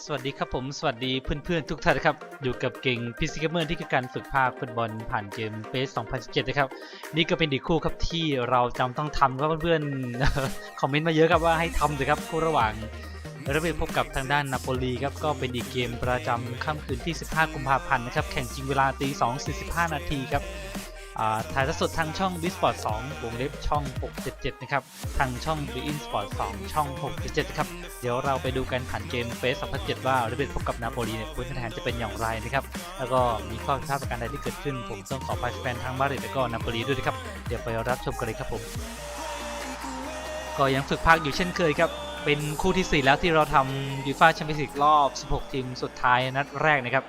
สวัสดีครับผม สวัสดีเพื่อนๆทุกท่านครับ อยู่กับเก่งพิซิกเมอร์ที่คือการฝึกภาคฟุตบอลผ่านเกมเ s 2017 นะครับ นี่ก็เป็นอีกคู่ครับที่เราจำต้องทำครับเพื่อนๆ คอมเมนต์มาเยอะครับว่าให้ทำเลยครับคู่ระหว่างรเบียบพบกับทางด้านนาโปลีครับ ก็เป็นอีกเกมประจำค่ำคืนที่ 15 กุมภาพันธ์นะครับ แข่งจริงเวลาตี2 45 นาทีครับ ถ่ายทอดสดทางช่อง b ิสปอร์ต2วงเล็บช่อง 677 นะครับ ทางช่อง b ิอินสปอร์ต2ช่อง 677 ครับ เดี๋ยวเราไปดูกันผ่านเกมเฟส2007 ว่าเรเบนพบกับนาโปลีเนี่ยผลคะแนนจะเป็นอย่างไรนะครับ แล้วก็มีข้อผิดพลาดประการใดที่เกิดขึ้น ผมต้องขอพายแฟนทางมาริดและก็นาโปลีด้วยนะครับ เดี๋ยวไปรับชมกันเลยครับผม ก็ยังฝึกภาคอยู่เช่นเคยครับเป็นคู่ที่ 4 แล้วที่เราทำยูฟ่าแชมเปี้ยนส์ลีกรอบ 16 ทีมสุดท้ายนัดแรกนะครับ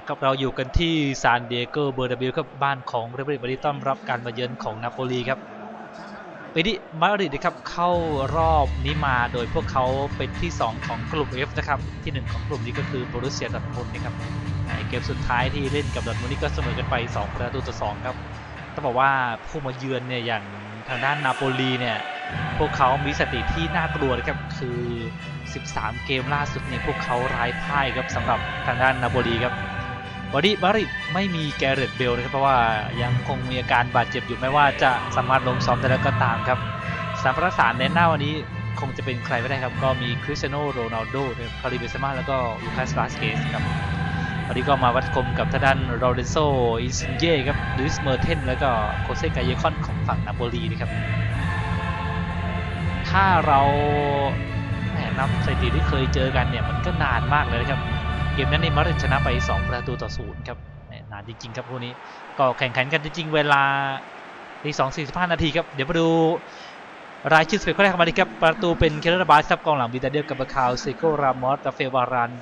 นะครับเราอยู่กันที่ซานดิเอโกเบอร์นาบิลครับบ้านของเรเบรบริต้อนรับการมาเยือนของนาโปลีครับปีนี้มาดริดนะครับเข้ารอบนี้มาโดยพวกเขาเป็นที่ 2 ของกลุ่ม F นะครับที่ 1 ของกลุ่มนี้ก็คือโบรุสเซียดอร์ทมุนนะครับในเกมสุดท้ายที่เล่นกับดอร์ทมุนด์นี่ก็เสมอกันไป 2 ประตูต่อ 2 ครับต้องบอกว่าผู้มาเยือนเนี่ยอย่างทางด้านนาโปลีเนี่ยพวกเขามีสถิติที่น่ากลัวนะครับคือ 13 เกมล่าสุดเนี่ยพวกเขาร้ายพ่ายครับสำหรับทางด้านนาโปลีครับ บอดี้บาริไม่มีแกเรตเบลนะครับเพราะว่ายังคงมีอาการบาดเจ็บอยู่ไม่ว่าจะสามารถลงซ้อมได้แล้วก็ตามครับสามประสานในหน้าวันนี้คงจะเป็นใครไม่ได้ครับ ก็มีคริสเตียโนโรนัลโดนะคาริเบซมาแล้วก็ลูคัสวาสเกสครับวันนี้ก็มาวัดคมกับทางด้านโรเรนโซอินซินเย่ครับลุสเมอร์เทนแล้วก็โคเซกายเยคอนของฝั่งนาโปลีนะครับถ้าเราแหมนับสถิติที่เคยเจอกันเนี่ยมันก็นานมากเลยนะครับ มนั้นนี่มาริดชนะไป 2 ประตูต่อศูนย์ครับนานจริงๆครับพวกนี้ ก็แข่งขันกันจริงๆเวลาตี2 45นาทีครับ เดี๋ยวมาดูรายชื่อสเปคคนแรกมาดีครับ ประตูเป็นเคเรนบาสครับกองหลังบิดาเดียลกับคาวเซโกรามอสราเฟวารัน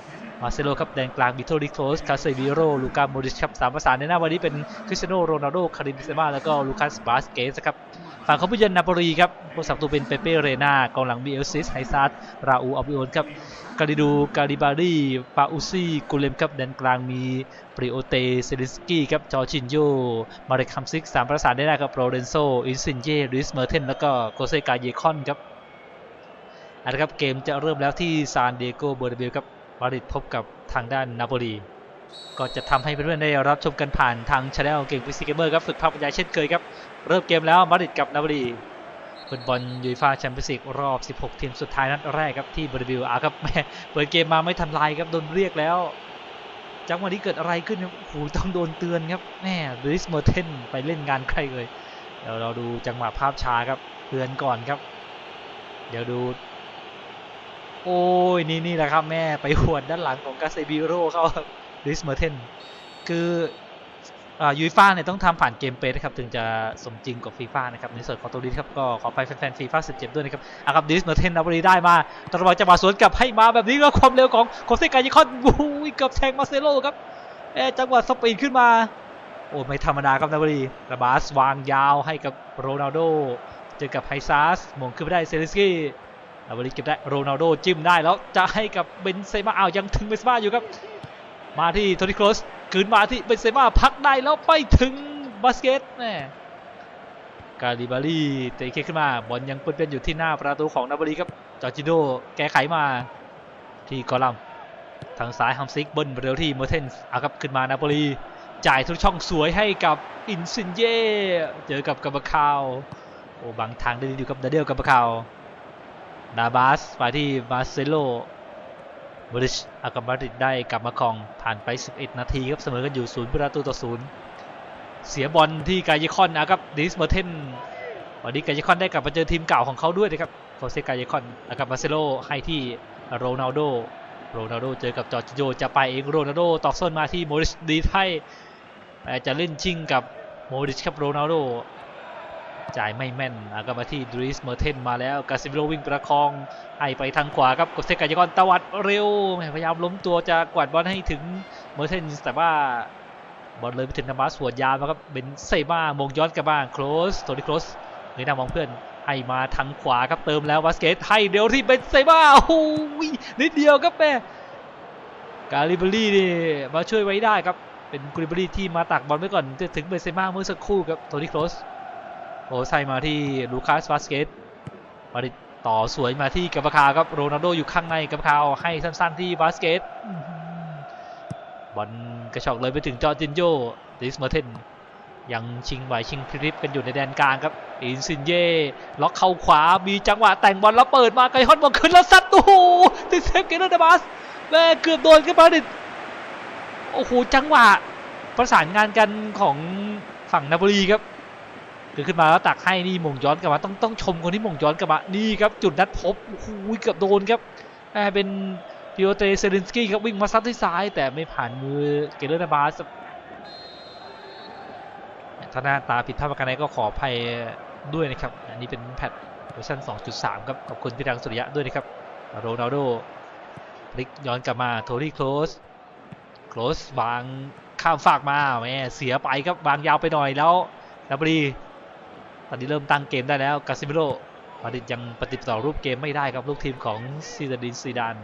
มาเซโลครับแดนกลางบิโตริโคสคาเซวิโรลูกาโมดิชครับสามประสานในหน้าวันนี้เป็นคริสเตียโนโรนัลโดคาริมเซมาแล้วก็ลูคัสบาสเกสครับ ฝั่งเขาผู้เยือนนาโปลีครับผู้สับตัวเป็นเปเป้เรนากองหลังมีเอลซิสไฮซัสราอูอัลบิโอนครับกาลิดูการิบารีปาอุซี่กูเลมครับแดนกลางมีปริโอเตเซลิสกี้ครับจอร์จินโยมาเรคัมซิกสามประสานได้ได้ครับโรเรนโซอินซินเยริสเมอร์เทนแล้วก็โกเซกาเยคอนครับอาละครับเกมจะเริ่มแล้วที่ซานดิเอโกเบอร์เบลครับมาริดพบกับทางด้านนาโปลี ก็จะทำให้เพื่อนๆได้รับชมกันผ่านทางช anel เก่งฟิสิกเกอร์ครับฝึกภาพบรรยายเช่นเคยครับ เริ่มเกมแล้วมาดริดกับนาโปลีฟุตบอลยูฟ่าแชมเปี้ยนส์ลีกรอบ 16 ทีมสุดท้ายนัดแรกครับที่บริบิวอาครับแม่เปิดเกมมาไม่ทันไรครับโดนเรียกแล้วจังหวะนี้เกิดอะไรขึ้นครับโอ้โหต้องโดนเตือนครับแม่ลิสเมอร์เทนไปเล่นงานใครเลยเดี๋ยวเราดูจังหวะภาพช้าครับเตือนก่อนครับ เดี๋ยวดู โอ้ยนี่นี่แหละครับแม่ไปหวดด้านหลังของกาเซบิโร่เข้า ลิสเมอร์เทนคือยูฟ่าเนี่ยต้องทำผ่านเกมเปสนะครับ ถึงจะสมจริงกว่าฟีฟ่านะครับ ในส่วนของตัวนี้ครับ ก็ขอไปแฟนๆฟีฟ่า17 ด้วยนะครับอากับดิสเมอร์เทนนาบรีได้มาตระบอลจะมาสวนกลับให้มาแบบนี้ก็ความเร็วของโคเซกายิคอนวูยเกือบแทงมาเซโลครับเอ๊จังหวะสปีดขึ้นมา โอ้ไม่ธรรมดาครับนาบรีระบาสวางยาวให้กับโรนัลโดเจอกับไฮซัสมงขึ้นไปได้เซเลสกี้นาบรีเก็บได้โรนัลโดจิ้มได้แล้วจะให้กับเบนเซม่าอ้าวยังถึงเบนเซม่าอยู่ครับ มาที่โทนี่ครสคืนมาที่เบนเซม่าพักได้แล้วไปถึงบาสเกตแน่กาลิบารีเตะเคขึ้นมาบอลยังเปื้อนๆอยู่ที่หน้าประตูของนาบรีครับจอร์จิโดแก้ไขมาที่กอลัมทางซ้ายฮัมซิกเบิ้ลเร็วที่เมอร์เทนส์เอาครับขึ้นมานาโปลีจ่ายทุกช่องสวยให้กับอินซินเย่เจอกับกับบาคาวโอ้บางทางได้ดีอยู่กับดาเดลกับบาคาวดาบาสไปที่มาเซโล บริชอากับบาริดได้กลับมาครองผ่านไป 11 นาทีครับเสมอกันอยู่0ประตูต่อ0เสียบอลที่กายคอนอากับดิสเมอร์เทนวันนี้กายคอนได้กลับมาเจอทีมเก่าของเขาด้วยนะครับโคเซกายคอนอากับมาเซโลให้ที่โรนัลโดโรนัลโดเจอกับจอร์จิโยจะไปเองโรนัลโดตอกส้นมาที่โมริสดีให้แต่จะเล่นชิงกับโมริชครับโรนัลโด จ่ายไม่แม่นอากับมาที่ดริสเมอร์เทนมาแล้วกาซิมิโลวิ่งประคองให้ไปทางขวาครับกดเซกายกรตวัดเร็วพยายามล้มตัวจะกวาดบอลให้ถึงเมอร์เทนแต่ว่าบอลเลยไปถึงนามาสวนยาวมาครับเป็นเซบ้ามงย้อนกลับบ้างโคลสโทนี่โคลสเงยหน้ามองเพื่อนให้มาทางขวาครับเติมแล้ววาสเกตให้เร็วที่เป็นเซบ้าโอ้โหนิดเดียวครับแม่กาลิบรีนี่มาช่วยไว้ได้ครับเป็นกาลิบรีที่มาตักบอลไว้ก่อนจะถึงเบนเซม่าเมื่อสักครู่ครับโทนี่โคลส โอ้ใส่มาที่ลูคัสวาสเกตมาดิต่อสวยมาที่กับบาคาครับโรนัลโดอยู่ข้างในกับบาคาเอาให้สั้นๆที่บาสเกตบอลกระชอกเลยไปถึงจอร์จินโยดิสเมอร์เทนยังชิงไหวชิงพริบกันอยู่ในแดนกลางครับอินซินเย่ล็อกเข้าขวามีจังหวะแต่งบอลแล้วเปิดมาไกฮอตบอลขึ้นแล้วซัดโอ้ติดเซฟเกเรอร์ดบาสแม่เกือบโดนขึ้นมาดิโอ้โหจังหวะประสานงานกันของฝั่งนาโปลีครับ คือขึ้นมาแล้วตักให้นี่มงย้อนกลับมาต้องต้องชมคนที่มงย้อนกลับมานี่ครับจุดนัดพบโอ้โหเกือบโดนครับแหม่เป็นพิโอเตเซลินสกี้ครับวิ่งมาซัดที่ซ้าย แต่ไม่ผ่านมือเกเรอร์นาบาสถ้าหน้าตาผิดพลาดประการใดก็ขออภัยด้วยนะครับ อันนี้เป็นแพทเวอร์ชัน2.3 ครับ ขอบคุณพี่ดังสุริยะด้วยนะครับ โรนัลโดพลิกย้อนกลับมาโทรี่โคลสโคลสวางข้ามฝากมาแม่เสียไปครับวางยาวไปหน่อยแล้วนาบรี ตอนนี้เริ่มตั้งเกมได้แล้วกาซิมิโร่มาดริดยังปฏิบัติต่อรูปเกมไม่ได้ครับ ลูกทีมของซีดาดินซีดาน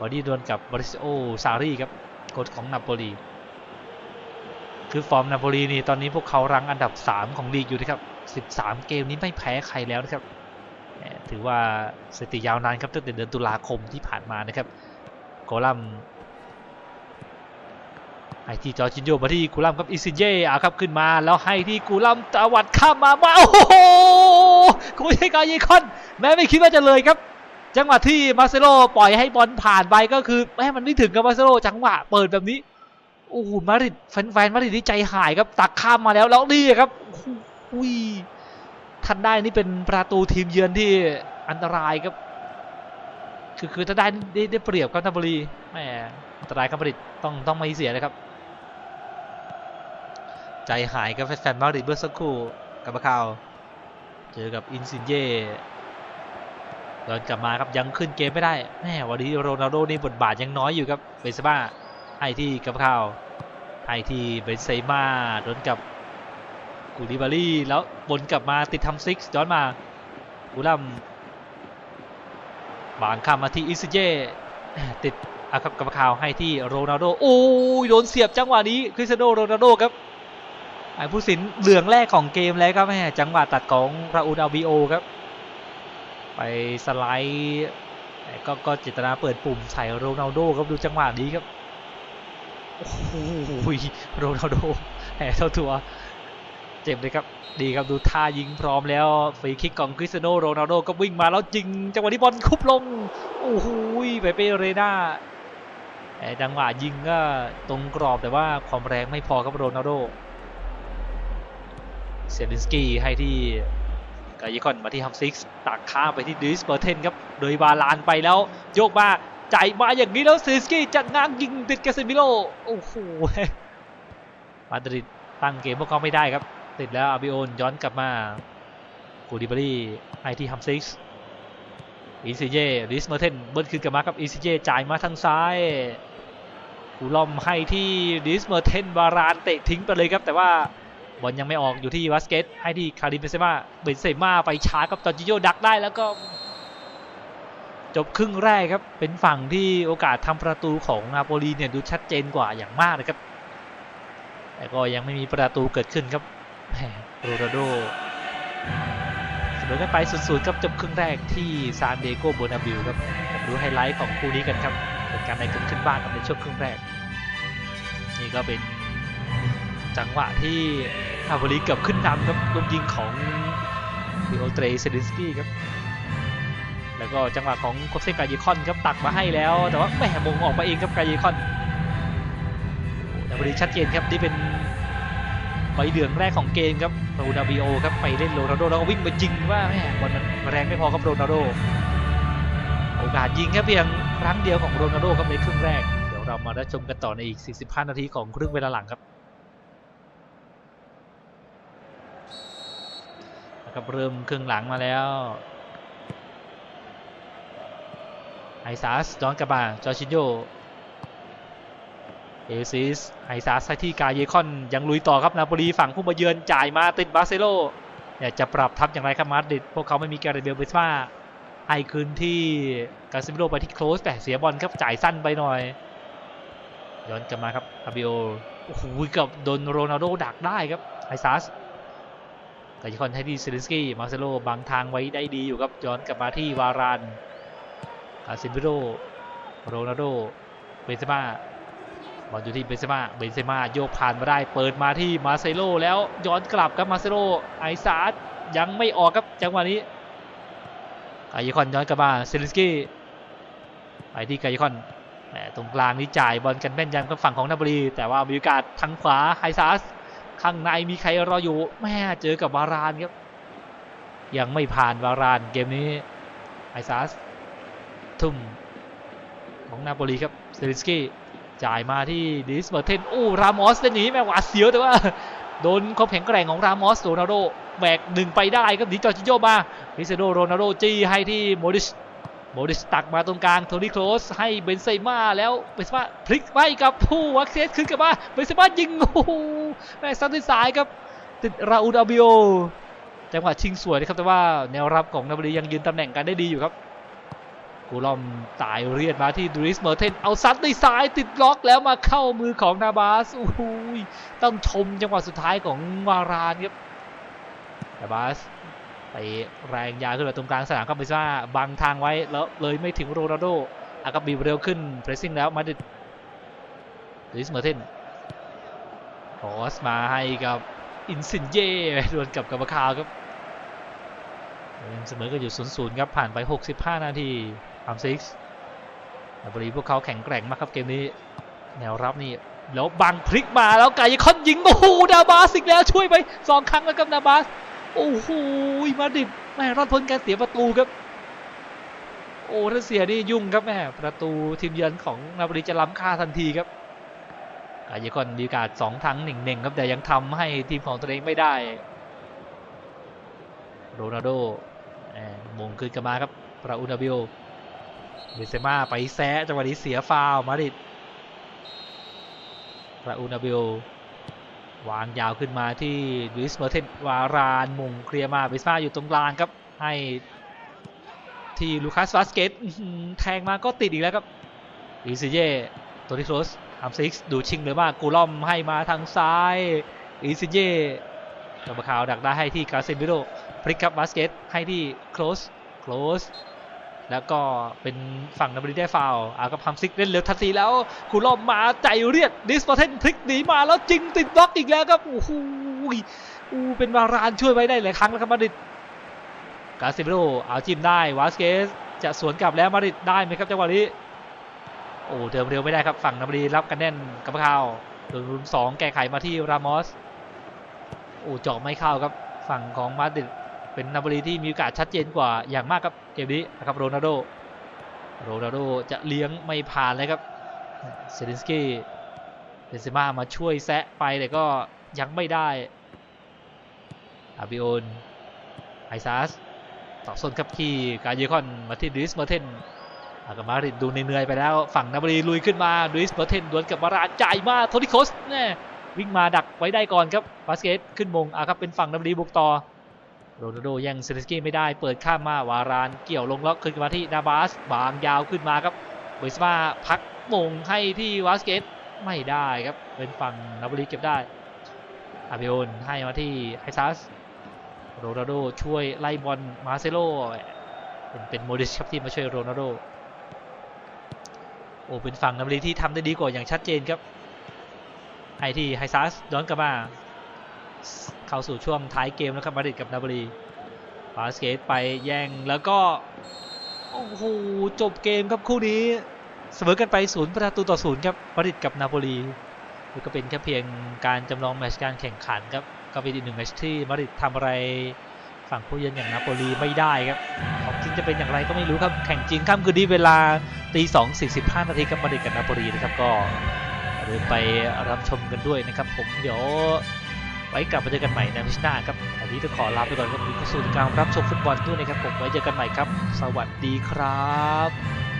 บอดี้ดวลกับบริซโอซารีครับโค้ชของนาโปลีคือฟอร์มนาโปลีนี่ตอนนี้พวกเขารังอันดับ 3 ของลีกอยู่นะครับ 13 เกมนี้ไม่แพ้ใครแล้วนะครับ ถือว่าสถิติยาวนานครับตั้งแต่เดือนตุลาคมที่ผ่านมานะครับ โกลัม ให้ที่จอร์จินโยมาที่กูลัมครับอิซินเย่อาครับขึ้นมาแล้วให้ที่กูลัมตะวัดข้ามมามาโอ้โหกูใช่กาเยคอน แม้ไม่คิดว่าจะเลยครับ จังหวะที่มาเซโลปล่อยให้บอลผ่านไปก็คือแม้มันไม่ถึงกับมาเซโลจังหวะเปิดแบบนี้โอ้โหมาดริดแฟนๆมาดริดที่ใจหายครับ ตักข้ามมาแล้วแล้วนี่ครับอุ้ยทันได้นี่เป็นประตูทีมเยือนที่อันตรายครับ คือคือถ้าได้ได้ได้เปรียบครับนาโปลีแหมอันตรายครับมาริดต้องต้องไม่เสียนะครับ ใจหายกับแฟนๆมาดริดเมื่อสักครู่กับมาคาวเจอกับอินซินเย่ย้อนกลับมาครับยังขึ้นเกมไม่ได้แม่วันนี้โรนัลโดนี่บทบาทยังน้อยอยู่ครับเบนเซม่าให้ที่กับมาคาวให้ที่เบนเซม่าโดนกับกูลิบารี่แล้วบนกลับมาติดทำซิกย้อนมากูลัมบางข้ามมาที่อินซินเย่ติดอาครับกับมาคาวให้ที่โรนัลโดโอ้ยโดนเสียบจังหวะนี้คริสเตียโนโรนัลโดครับ ผู้สินเหลืองแรกของเกมแล้วครับแม่จังหวะตัดของราอูลอาบิโอครับ ไปสไลด์ก็ก็เจตนาเปิดปุ่มใส่โรนัลโดครับดูจังหวะนี้ครับโอ้โหโรนัลโดแหมเท่าตัวเจ็บเลยครับ ดีครับดูท่ายิงพร้อมแล้วฟรีคิกของคริสเตียโนโรนัลโดก็วิ่งมาแล้วยิงจังหวะนี้บอลคุบลงโอ้โหไปเปเรนาแต่จังหวะยิงก็ตรงกรอบแต่ว่าความแรงไม่พอครับโรนัลโด เซลินสกี้ให้ที่กายคอนมาที่ฮัมซิกส์ตักข้ามไปที่ดิสเบอร์เทนครับโดยบาลานไปแล้ว โยกมาจ่ายมาอย่างนี้แล้วเซลินสกี้จะง้างยิงติดกาเซมิโลโอ้โหมาดริดตั้งเกมพวกเขาไม่ได้ครับ ติดแล้วอาบิโอนย้อนกลับมากูดิบารีให้ที่ฮัมซิกส์อีซีเจดิสเบอร์เทนเบิร์ดคืนกลับมาครับอีซีเจจ่ายมาทางซ้ายกูลอมให้ที่ดิสเบอร์เทนบารานเตะทิ้งไปเลยครับแต่ว่า บอลยังไม่ออกอยู่ที่วาสเกตให้ที่คาริมเบนเซม่าเบนเซม่าไปช้ากับจอร์จิโยดักได้แล้วก็ จบครึ่งแรกครับ เป็นฝั่งที่โอกาสทำประตูของนาโปลีเนี่ยดูชัดเจนกว่าอย่างมากนะครับ แต่ก็ยังไม่มีประตูเกิดขึ้นครับแหมโรนัลโดเสมอกันไปสุดๆครับจบครึ่งแรกที่ซานเดโกโบนาบิลครับมาดูไฮไลท์ของคู่นี้กันครับเหตุการณ์ในเกิดขึ้นบ้างครับในช่วงครึ่งแรก นี่ก็เป็นจังหวะที่ ฮาวารีเกือบขึ้นนำครับลูกยิงของดิโอเตรเซดินสกี้ครับ แล้วก็จังหวะของโคเซกายคอนครับตักมาให้แล้ว แต่ว่าแหม่มงออกมาเองครับกายคอนฮาวารีชัดเจนครับนี่เป็นใบเหลืองแรกของเกมครับโรนาบิโอครับไปเล่นโรนัลโดแล้วก็วิ่งมายิงว่าแหมบอลมันแรงไม่พอครับโรนัลโดโอกาสยิงแค่เพียงครั้งเดียวของโรนัลโดครับในครึ่งแรก เดี๋ยวเรามาได้ชมกันต่อในอีก 45 นาทีของครึ่งเวลาหลังครับ นะ ครับเริ่มครึ่งหลังมาแล้วไอซาสย้อนกลับมาจอชินโยเอซิสไอซาสที่กาเยคอนยังลุยต่อครับนาโปลีฝั่งผู้มาเยือนจ่ายมาติดบาร์เซโลเนี่ยจะปรับทับอย่างไรครับมาดริดพวกเขาไม่มีการเบลเบสมาไอคืนที่กาซิมิโลไปที่โคลสแต่เสียบอลครับจ่ายสั้นไปหน่อยย้อนกลับมาครับอาบิโอโอ้โหกับโดนโรนัลโดดักได้ครับไอซาส กายิคอนให้ที่เซลิสกี้มาเซโลบังทางไว้ได้ดีอยู่ครับย้อนกลับมาที่วารานคาซิมิโรโรนัลโดเบนเซม่าบอลอยู่ที่เบนเซม่าเบนเซม่าโยกผ่านมาได้เปิดมาที่มาเซโลแล้วย้อนกลับครับมาเซโลไอซาร์ยังไม่ออกครับจังหวะนี้กายคอนย้อนกลับมาเซลิสกี้ไปที่กายคอนแหมตรงกลางนี่จ่ายบอลกันแม่นยำกับฝั่งของนาโปลีแต่ว่ามีโอกาสทางขวาไฮซัส ข้างในมีใครรออยู่แม่เจอกับวารานครับ ยังไม่ผ่านวารานเกมนี้ไอซัสทุ่มของนาโปลีครับเซลิสกี้จ่ายมาที่ดิสเบอร์เทนโอ้รามอสเล่นหนีแม่หวาดเสียวแต่ว่าโดนความแข็งแกร่งของรามอสโรนัลโดแบกหนึ่งไปได้ครับหนีจอร์จิโยมาริเซโดโรนัลโดจี้ให้ที่โมดิช โมดิชตักมาตรงกลางโทนี่โครสให้เบนเซม่าแล้วเบนเซม่าพลิกไปกับผู้วักเซสขึ้นกลับมาเบนเซม่ายิงโอ้โหแม่ซัดด้วยสายครับติดราอูดอาบิโอจังหวะชิงสวยนะครับแต่ว่าแนวรับของนาบรียังยืนตำแหน่งกันได้ดีอยู่ครับกูลอมตายเรียดมาที่ดูริสเมอร์เทนเอาซัดด้วยซ้ายติดล็อกแล้วมาเข้ามือของนาบาสโอ้โหต้องชมจังหวะสุดท้ายของวารานครับนาบาส ไปแรงยาวขึ้นมาตรงกลางสนามครับเบซ่าบังทางไว้แล้วเลยไม่ถึงโรนัลโดอากับบีบเร็วขึ้นเพรสซิ่งแล้วมาดิดดริสเมอร์เทนคอสมาให้กับอินซินเย่ดวลกับกับคาวครับเสมอกันอยู่0-0ครับผ่านไป 65 นาทีทำซิกส์นาโปลีพวกเขาแข็งแกร่งมากครับเกมนี้ แนวรับนี่แล้วบังพลิกมาแล้วไก่คอนยิงโอ้โหนาบาสอีกแล้วช่วยไปสองครั้งแล้วครับนาบาส โอ้โหมาดิดแม่รอดพ้นการเสียประตูครับ โอ้ถ้าเสียนี่ยุ่งครับแม่ประตูทีมเยือนของนาโปลีจะล้ำค่าทันทีครับกายคอนมีโอกาสสองทั้งหนึ่งหนึ่งครับแต่ยังทำให้ทีมของตัวเองไม่ได้โรนัลโดมงคืนกลับมาครับปราอุนาบิโอเบเซม่าไปแซะจังหวะนี้เสียฟาวมาดิดปราอุนาบิโวางยาวขึ้นมาที่ลุยส์เมอร์เทนวารานมงเคลียร์มาบนเซม่าอยู่ตรงกลางครับ ให้ที่ลูคัสวาสเกตแทงมาก็ติดอีกแล้วครับอีซิเย่ตัวที่โคลสอัมซิกดูชิงเลยมากกูล่อมให้มาทางซ้ายอีซิเย่ตัวประคาวดักได้ให้ที่กาเซมิโรพลิกครับบาสเกตให้ที่โคลสโคลส แล้วก็เป็นฝั่งนับริได้ฟาวอากับฮัมซิกเล่นเร็วทันทีแล้วกูลอมมาใจเรียดดิสปอเทนพลิกหนีมาแล้วจริงติดบล็อกอีกแล้วครับโอ้โหอูเป็นวารานช่วยไว้ได้หลายครั้งแล้วครับมาดริดกาเซมิโรเอาจิ้มได้วาสเกสจะสวนกลับแล้วมาดริดได้ไหมครับจังหวะนี้โอ้เดิมเร็วไม่ได้ครับฝั่งนาบรีรับกันแน่นกับข่าวโดนรุมสองแก้ไขมาที่รามอสโอ้เจาะไม่เข้าครับฝั่งของมาดริด เป็นนาบรีที่มีโอกาสชัดเจนกว่าอย่างมากครับเกมนี้นะครับโรนัลโดโรนัลโดจะเลี้ยงไม่ผ่านเลยครับเซลินสกี้เบนเม่ามาช่วยแซะไปแต่ก็ยังไม่ได้อาบิโอนไอซัสต่อส้นครับที่กาเยคอนมาที่ดิสเมอร์เทนอากามาริดดูเหนื่อยไปแล้ว ฝั่งนาบรีลุยขึ้นมาดิสเบอร์เทนดวลกับบาราจ่ายมาโทนิโคสแน่วิ่งมาดักไว้ได้ก่อนครับบาสเกตขึ้นมงอะครับเป็นฝั่งนาบรีบุกต่อ โรนัลโดแย่งเซเลสกี้ไม่ได้เปิดข้ามมาวารานเกี่ยวลงแล้วขึ้นมาที่นาบาสบางยาวขึ้นมาครับเบสมาพักมงให้ที่วาสเกตไม่ได้ครับเป็นฝั่งนาบรีเก็บได้อาเบโอนให้มาที่ไฮซัสโรนัลโดช่วยไล่บอลมาเซโลเป็นเป็นโมดิชครับที่มาช่วยโรนัลโดโอ้เป็นฝั่งนาบรีที่ทำได้ดีกว่าอย่างชัดเจนครับไอที่ไฮซัสย้อนกลับมา เข้าสู่ช่วงท้ายเกมแล้วครับมาดริดกับนาบรีบาสเกตไปแย่งแล้วก็ โอ้โห จบเกมครับคู่นี้ เสมอกันไปศูนย์ประตูต่อศูนย์ครับมาดริดกับนาโปลีก็เป็นแค่เพียงการจำลองแมตช์การแข่งขันครับก็เป็นอีกหนึ่งแมตช์ที่มาดริดทำอะไรฝั่งผู้เยือนอย่างนาโปลีไม่ได้ครับ ของจริงจะเป็นอย่างไรก็ไม่รู้ครับ แข่งจริงค่ำคืนนี้เวลาตีสองสี่สิบห้านาทีกับมาดริดกับนาโปลีนะครับก็อย่าลืมไปรับชมกันด้วยนะครับ ผมเดี๋ยว ว้กลับมาเจอกันใหม่ในวิชหน้าครับวันนี้ต้องขอลาไปก่อนครับคุณผู้ชมการรับชมฟุตบอลด้วยนะครับผมไว้เจอกันใหม่ครับ สวัสดีครับ